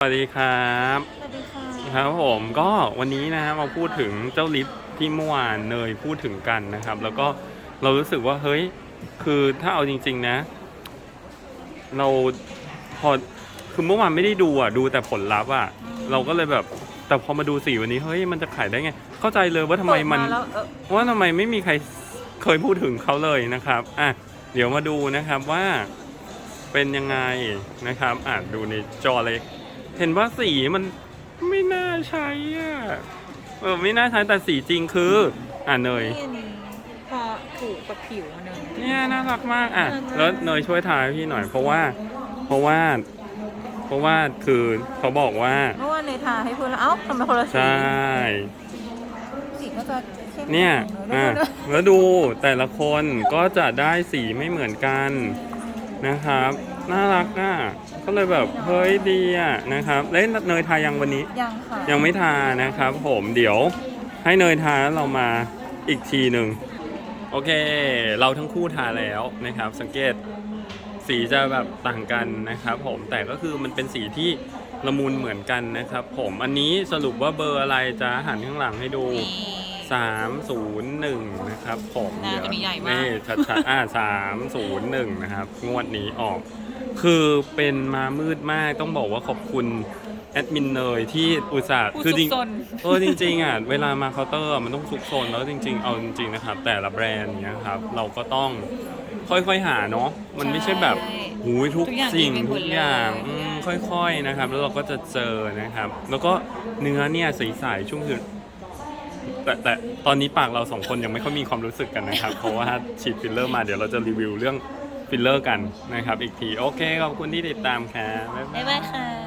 สวัสดีครับสวัสดีค่ะครับผมก็วันนี้นะฮะมาพูดถึงเจ้าลิฟต์ที่เมื่อวานเนยพูดถึงกันนะครับ แล้วก็เรารู้สึกว่าเฮ้ยคือถ้าเอาจริง ๆนะ เราพอคือเมื่อวานไม่ได้ดูอะดูแต่ผลลัพธ์อะเราก็เลยแบบแต่พอมาดูสีวันนี้เฮ้ยมันจะขายได้ไง เข้าใจเลยว่าทำไมมันเปิดาแล้วเออว่าทำไมไม่มีใครเคยพูดถึงเขาเลยนะครับอะเดี๋ยวมาดูนะครับว่าเป็นยังไงนะครับอะดูในจอเล็ก เห็นว่าสีมันไม่น่าใช้อะเออไม่น่าใช้แต่สีจริงคือ อะเนย นี่อันนี้พอถูกกับผิวมันเลยเนี่ยน่ารักมากอะน่ารักแล้วเนยช่วยทายให้พี่หน่อยเพราะว่า เพราะว่า เพราะว่าคือเขาบอกว่าเมื่อวานในทาให้เพื่อนแล้วเอ้าทำไมคนละสีใช่ สีก็จะเข้มเนี่ยเออะอดูแล้วดูแต่ละคนก็จะได้สีไม่เหมือนกัน นะครับ น่ารักอะก็เลยแบบเฮ้ยดีอะนะครับเล่นเนยทายังวันนี้ ยังค่ะ ยังไม่ทานะครับ ผมเดี๋ยวให้เนยทาแล้วเรามาอีกทีหนึ่งโอเค เราทั้งคู่ทาแล้วนะครับ สังเกตสีจะแบบต่างกันนะครับ ผมแต่ก็คือมันเป็นสีที่ละมุนเหมือนกันนะครับ ผมอันนี้สรุปว่าเบอร์อะไรจะหันข้างหลังให้ดู นี่ สามศูนย์หนึ่งนะครับผมหน้าตัวนี้ใหญ่มาก นี่ชัดๆอ่าสามศูนย์หนึ่งนะครับ งวดนี้ออก คือเป็นมามืดมากต้องบอกว่าขอบคุณแอดมินเนยที่อุตส่าห์ผู้คือซุจริกง ซน เออจริงๆอะเวลามาเคาน์เตอร์อะมันต้องซุกซนแล้วจริง ๆ เอาจริงๆนะครับ แต่ละแบรนด์เนี้ยครับเราก็ต้องค่อยๆหาเนาะมันไม่ใช่แบบใช่หูยทุกทุกอย่างสิ่งมีหมทุดกเลยอย่างอืมค่อยๆนะครับ แล้วเราก็จะเจอนะครับ แล้วก็เนื้อเนี่ยใสๆช่วงคือ แต่แต่ตอนนี้ปากเราสองคนยังไม่ค่อยมีความรู้สึกกันนะครับ เพราะว่าฉีดฟิลเลอร์มาเดี๋ยวเราจะรีวิวเรื่องฟิลเลอร์กันนะครับ อีกที โอเคขอบคุณที่ติดตามครับบ๊ายบาย บ๊ายบายค่ะ